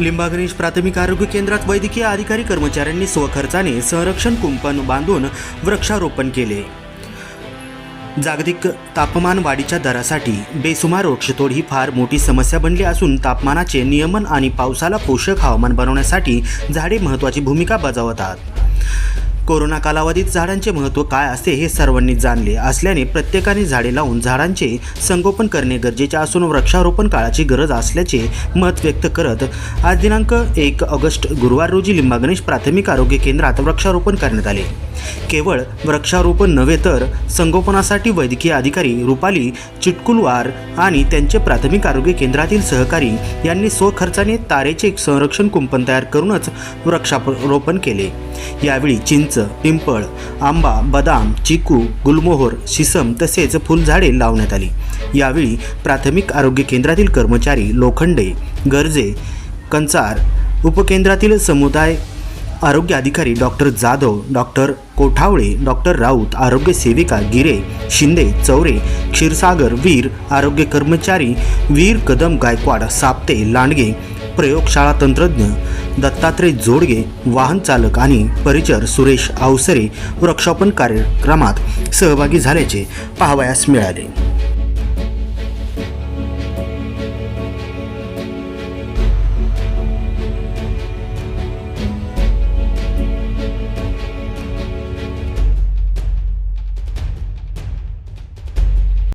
लिंबागणेश प्राथमिक आरोग्य केंद्रात वैद्यकीय अधिकारी कर्मचाऱ्यांनी स्वखर्चाने संरक्षण कुंपण बांधून वृक्षारोपण केले. जागतिक तापमान वाढीच्या दरासाठी बेसुमार वृक्षतोड ही फार मोठी समस्या बनली असून तापमानाचे नियमन आणि पावसाला पोषक हवामान बनवण्यासाठी झाडे महत्त्वाची भूमिका बजावतात. कोरोना कालावधीत झाडांचे महत्त्व काय असते हे सर्वांनी जाणले असल्याने प्रत्येकाने झाडे लावून झाडांचे संगोपन करणे गरजेचे असून वृक्षारोपण काळाची गरज असल्याचे मत व्यक्त करत आज दिनांक एक ऑगस्ट गुरुवार रोजी लिंबागणेश प्राथमिक आरोग्य केंद्रात वृक्षारोपण करण्यात आले. केवळ वृक्षारोपण नव्हे तर संगोपनासाठी वैद्यकीय अधिकारी रुपाली चिटकुलवार आणि त्यांचे प्राथमिक आरोग्य केंद्रातील सहकारी यांनी स्वखर्चाने तारेचे संरक्षण कुंपण तयार करूनच वृक्षारोपण केले. यावेळी चिंच पिंपळ आंबा बदाम चिकू गुलमोहर शिसम तसेच फुलझाडे लावण्यात आली. यावेळी प्राथमिक आरोग्य केंद्रातील कर्मचारी लोखंडे गरजे कंचार उपकेंद्रातील समुदाय आरोग्य अधिकारी doctor Jadhav doctor Kothavale doctor Raut आरोग्य सेविका गिरे शिंदे चौरे क्षीरसागर वीर आरोग्य कर्मचारी वीर कदम गायकवाड साप्ते लांडगे प्रयोगशाळा तंत्रज्ञ दत्तात्रय जोडगे वाहन चालक आणि परिचर सुरेश अवसरे वृक्षारोपण कार्यक्रमात सहभागी झाल्याचे पाहावयास मिळाले.